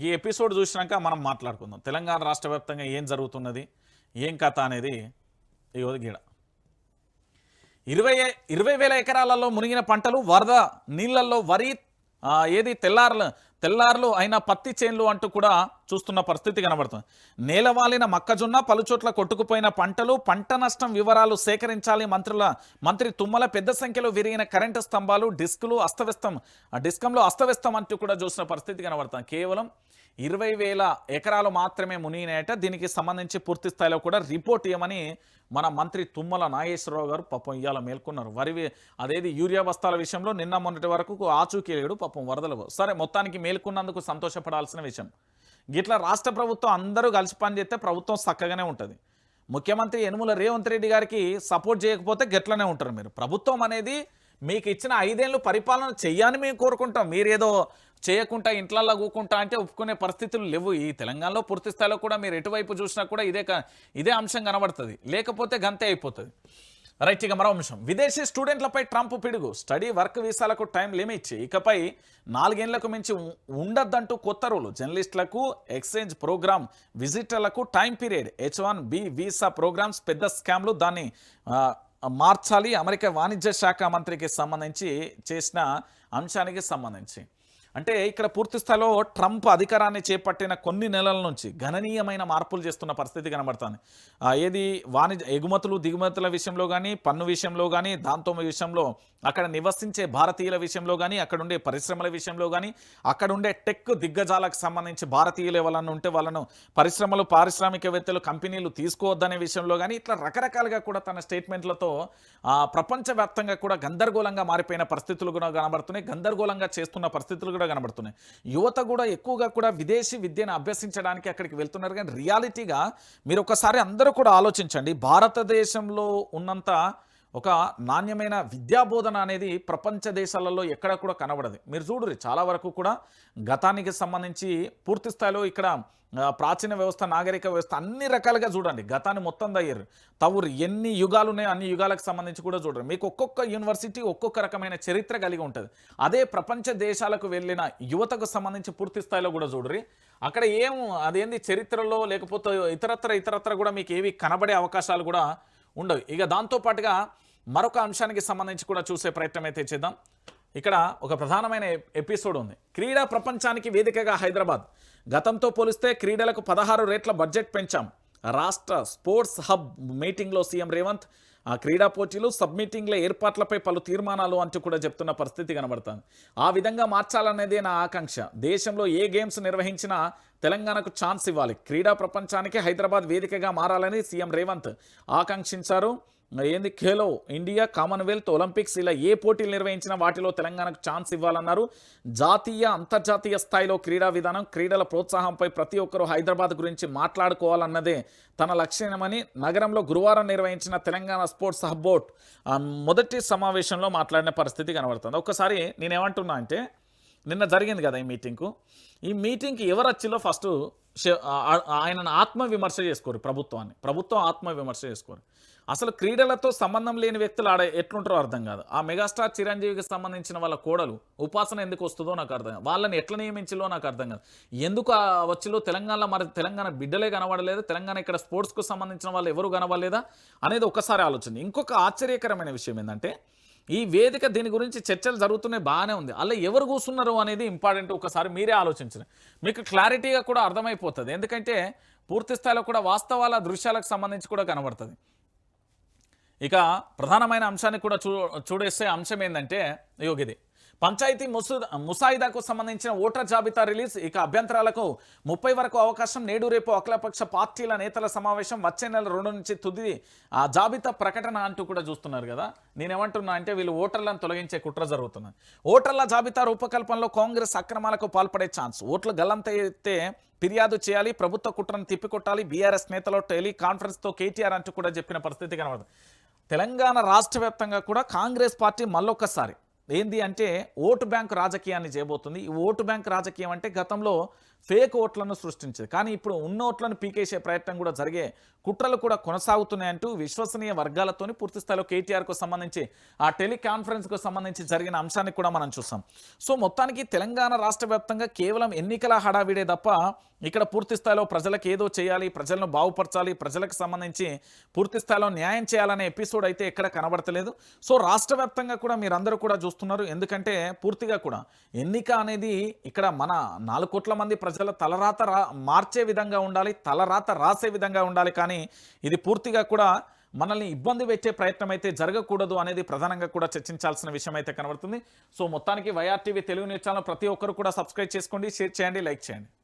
ఈ ఎపిసోడ్ చూసినాక మనం మాట్లాడుకుందాం. తెలంగాణ రాష్ట్ర వ్యాప్తంగా ఏం జరుగుతున్నది? ఏం కథ అనేది ఈరోజు గీడ. ఇరవై ఇరవై వేల ఎకరాలలో మునిగిన పంటలు వరద నీళ్ళలో వరి ఏది తెల్లార్లు తెల్లార్లు అయినా పత్తి చేన్లు అంటూ కూడా చూస్తున్న పరిస్థితి కనబడుతుంది. నేలవాలిన మొక్కజొన్న పలుచోట్ల కొట్టుకుపోయిన పంటలు పంట నష్టం వివరాలు సేకరించాలి మంత్రుల మంత్రి తుమ్మల పెద్ద సంఖ్యలో విరిగిన కరెంటు స్తంభాలు డిస్కులు అస్తవ్యస్తం ఆ డిస్కంలో అస్తవ్యస్తం అంటూ కూడా చూసిన పరిస్థితి కనబడుతుంది. కేవలం ఇరవై వేల ఎకరాలు మాత్రమే మునిగినాయట. దీనికి సంబంధించి పూర్తి స్థాయిలో కూడా రిపోర్ట్ ఇవ్వమని మన మంత్రి తుమ్మల నాగేశ్వరరావు గారు పాపం ఇవాళ మేల్కొన్నారు. వరి అదేది యూరియా బస్తాల విషయంలో నిన్న మొన్నటి వరకు ఆచూకీ లేడు పాపం వరదలు సరే మొత్తానికి మేల్కొన్నందుకు సంతోషపడాల్సిన విషయం. గిట్లా రాష్ట్ర ప్రభుత్వం అందరూ కలిసి పనిచేస్తే ప్రభుత్వం చక్కగానే ఉంటుంది. ముఖ్యమంత్రి యనుమల రేవంత్ రెడ్డి గారికి సపోర్ట్ చేయకపోతే గట్లనే ఉంటారు మీరు. ప్రభుత్వం అనేది మీకు ఇచ్చిన ఐదేళ్ళు పరిపాలన చెయ్యని మేము కోరుకుంటాం. మీరేదో చేయకుండా ఇంట్లల్లో కూకుంటా అంటే ఒప్పుకునే పరిస్థితులు లేవు. ఈ తెలంగాణలో పూర్తి స్థాయిలో కూడా మీరు ఎటువైపు చూసినా కూడా ఇదే క- ఇదే అంశం కనబడుతుంది. లేకపోతే గంతే అయిపోతుంది. రైట్ ఇక మరో అంశం. విదేశీ స్టూడెంట్లపై ట్రంప్ పిడుగు. స్టడీ వర్క్ వీసాలకు టైం లిమిట్. ఇకపై నాలుగేళ్ళకు మించి ఉండద్దంటూ కొత్త రూలు. జర్నలిస్టులకు exchange programme విజిటర్లకు time period. H one B visa programmes పెద్ద స్కామ్లు దాన్ని మార్చాలి. అమెరికా వాణిజ్య శాఖ మంత్రికి సంబంధించి చేసిన అంశానికి సంబంధించి. అంటే ఇక్కడ పూర్తి స్థాయిలో ట్రంప్ అధికారాన్ని చేపట్టిన కొన్ని నెలల నుంచి గణనీయమైన మార్పులు చేస్తున్న పరిస్థితి కనబడుతుంది. ఏది వాణిజ్య ఎగుమతులు దిగుమతుల విషయంలో కానీ పన్ను విషయంలో కానీ దాంతో విషయంలో అక్కడ నివసించే భారతీయుల విషయంలో కానీ అక్కడుండే పరిశ్రమల విషయంలో కానీ అక్కడుండే టెక్ దిగ్గజాలకు సంబంధించి భారతీయులు ఎవరన్నా ఉంటే వాళ్ళను పరిశ్రమలు పారిశ్రామికవేత్తలు కంపెనీలు తీసుకోవద్దనే విషయంలో కానీ ఇట్లా రకరకాలుగా కూడా తన స్టేట్మెంట్లతో ప్రపంచవ్యాప్తంగా కూడా గందరగోళంగా మారిపోయిన పరిస్థితులు కూడా కనబడుతున్నాయి. గందరగోళంగా చేస్తున్న పరిస్థితులు కూడా కనబడుతున్నాయి. యువత కూడా ఎక్కువగా కూడా విదేశీ విద్యను అభ్యసించడానికి అక్కడికి వెళ్తున్నారు. కానీ రియాలిటీగా మీరు ఒకసారి అందరూ కూడా ఆలోచించండి. భారతదేశంలో ఉన్నంత ఒక నాణ్యమైన విద్యాబోధన అనేది ప్రపంచ దేశాలలో ఎక్కడ కూడా కనబడదు. మీరు చూడరు చాలా వరకు కూడా గతానికి సంబంధించి పూర్తి స్థాయిలో ఇక్కడ ప్రాచీన వ్యవస్థ నాగరిక వ్యవస్థ అన్ని రకాలుగా చూడండి. గతాన్ని మొత్తం దయ్యారు తవురు ఎన్ని యుగాలు ఉన్నాయో అన్ని యుగాలకు సంబంధించి కూడా చూడరు మీకు ఒక్కొక్క యూనివర్సిటీ ఒక్కొక్క రకమైన చరిత్ర కలిగి ఉంటుంది. అదే ప్రపంచ దేశాలకు వెళ్ళిన యువతకు సంబంధించి పూర్తి స్థాయిలో కూడా చూడరు అక్కడ ఏం అదేంది చరిత్రలో లేకపోతే ఇతరత్ర ఇతరత్ర కూడా మీకు ఏవి కనబడే అవకాశాలు కూడా ఉండవు. ఇక దాంతోపాటుగా మరొక అంశానికి సంబంధించి కూడా చూసే ప్రయత్నం అయితే చేద్దాం. ఇక్కడ ఒక ప్రధానమైన ఎపిసోడ్ ఉంది. క్రీడా ప్రపంచానికి వేదికగా హైదరాబాద్. గతంతో పోలిస్తే క్రీడలకు పదహారు రేట్ల బడ్జెట్ పెంచాం. రాష్ట్ర స్పోర్ట్స్ హబ్ మీటింగ్లో సీఎం రేవంత్ ఆ క్రీడా పోటీలు సబ్మిటింగ్ల ఏర్పాట్లపై పలు తీర్మానాలు అంటూ కూడా చెప్తున్న పరిస్థితి కనబడుతుంది. ఆ విధంగా మార్చాలనేదే నా ఆకాంక్ష. దేశంలో ఏ గేమ్స్ నిర్వహించినా తెలంగాణకు ఛాన్స్ ఇవ్వాలి. క్రీడా ప్రపంచానికి హైదరాబాద్ వేదికగా మారాలని సీఎం రేవంత్ ఆకాంక్షించారు. ఏంది ఖేలో? ఇండియా కామన్వెల్త్ ఒలింపిక్స్ ఇలా ఏ పోటీలు నిర్వహించినా వాటిలో తెలంగాణకు ఛాన్స్ ఇవ్వాలన్నారు. జాతీయ అంతర్జాతీయ స్థాయిలో క్రీడా విధానం క్రీడల ప్రోత్సాహంపై ప్రతి ఒక్కరూ హైదరాబాద్ గురించి మాట్లాడుకోవాలన్నదే తన లక్ష్యమని నగరంలో గురువారం నిర్వహించిన తెలంగాణ స్పోర్ట్స్ హబ్ బోర్డ్ మొదటి సమావేశంలో మాట్లాడిన పరిస్థితి కనబడుతుంది. ఒక్కసారి నేనేమంటున్నా అంటే నిన్న జరిగింది కదా ఈ మీటింగ్కు ఈ మీటింగ్కి ఎవరు వచ్చిలో ఫస్ట్ ఆయనను ఆత్మవిమర్శ చేసుకోరు ప్రభుత్వాన్ని. ప్రభుత్వం ఆత్మవిమర్శ చేసుకోరు. అసలు క్రీడలతో సంబంధం లేని వ్యక్తులు ఆడ ఎట్లుంటారో అర్థం కాదు. ఆ మెగాస్టార్ చిరంజీవికి సంబంధించిన వాళ్ళ కోడలు ఉపాసన ఎందుకు వస్తుందో నాకు అర్థం కాదు. వాళ్ళని ఎట్లా నియమించిలో నాకు అర్థం కాదు. ఎందుకు వచ్చిలో తెలంగాణలో మరి తెలంగాణ బిడ్డలే కనబడలేదు? తెలంగాణ ఇక్కడ స్పోర్ట్స్కు సంబంధించిన వాళ్ళు ఎవరు కనబడలేదా? అనేది ఒకసారి ఆలోచన. ఇంకొక ఆశ్చర్యకరమైన విషయం ఏంటంటే ఈ వేదిక దీని గురించి చర్చలు జరుగుతున్నాయి బాగానే ఉంది. అలా ఎవరు కూర్చున్నారు అనేది ఇంపార్టెంట్. ఒకసారి మీరే ఆలోచించండి. మీకు క్లారిటీగా కూడా అర్థమైపోతుంది. ఎందుకంటే పూర్తి స్థాయిలో కూడా వాస్తవాల దృశ్యాలకు సంబంధించి కూడా కనబడుతుంది. ఇక ప్రధానమైన అంశాన్ని కూడా చూ చూడేసే అంశం ఏంటంటే యోగిది పంచాయతీ ముసు ముసాయిదాకు సంబంధించిన ఓటర్ జాబితా రిలీజ్ ఇక అభ్యంతరాలకు ముప్పై వరకు అవకాశం నేడు రేపు అఖిలపక్ష పార్టీల నేతల సమావేశం వచ్చే నెల రెండు నుంచి తుది ఆ జాబితా ప్రకటన అంటూ కూడా చూస్తున్నారు కదా. నేనేమంటున్నా అంటే వీళ్ళు ఓటర్లను తొలగించే కుట్ర జరుగుతుంది ఓటర్ల జాబితా రూపకల్పనలో కాంగ్రెస్ అక్రమాలకు పాల్పడే ఛాన్స్. ఓట్లు గల్లంతైతే ఫిర్యాదు చేయాలి ప్రభుత్వ కుట్రను తిప్పికొట్టాలి బీఆర్ఎస్ నేతలు టెలికాన్ఫరెన్స్తో కేటీఆర్ అంటూ కూడా చెప్పిన పరిస్థితి కనబడుతుంది. తెలంగాణ రాష్ట్ర వ్యాప్తంగా కూడా కాంగ్రెస్ పార్టీ మళ్ళొక్కసారి. ఏంది అంటే ఓటు బ్యాంక్ రాజకీయాన్ని చేయబోతుంది. ఈ ఓటు బ్యాంక్ రాజకీయం అంటే గతంలో ఫేక్ ఓట్లను సృష్టించేది. కానీ ఇప్పుడు ఉన్న ఓట్లను పీకేసే ప్రయత్నం కూడా జరిగే కుట్రలు కూడా కొనసాగుతున్నాయంటూ విశ్వసనీయ వర్గాలతోని పూర్తి స్థాయిలో కేటీఆర్కు సంబంధించి ఆ టెలికాన్ఫరెన్స్కు సంబంధించి జరిగిన అంశాన్ని కూడా మనం చూసాం. సో మొత్తానికి తెలంగాణ రాష్ట్ర వ్యాప్తంగా కేవలం ఎన్నికల హడావిడే తప్ప ఇక్కడ పూర్తి స్థాయిలో ప్రజలకు ఏదో చేయాలి ప్రజలను బాగుపరచాలి ప్రజలకు సంబంధించి పూర్తి స్థాయిలో న్యాయం చేయాలనే ఎపిసోడ్ అయితే ఎక్కడ కనబడతలేదు. సో రాష్ట్ర వ్యాప్తంగా కూడా మీరందరూ కూడా చూస్తున్నారు. ఎందుకంటే పూర్తిగా కూడా ఎన్నిక అనేది ఇక్కడ మన నాలుగు కోట్ల మంది ప్రజల తలరాత మార్చే విధంగా ఉండాలి తలరాత రాసే విధంగా ఉండాలి. కానీ ఇది పూర్తిగా కూడా మనల్ని ఇబ్బంది పెట్టే ప్రయత్నం అయితే జరగకూడదు అనేది ప్రధానంగా కూడా చర్చించాల్సిన విషయం అయితే కనబడుతుంది. సో మొత్తానికి వైఆర్టీవీ తెలుగు న్యూస్ ఛానల్ ప్రతి ఒక్కరు కూడా సబ్స్క్రైబ్ చేసుకోండి షేర్ చేయండి లైక్ చేయండి.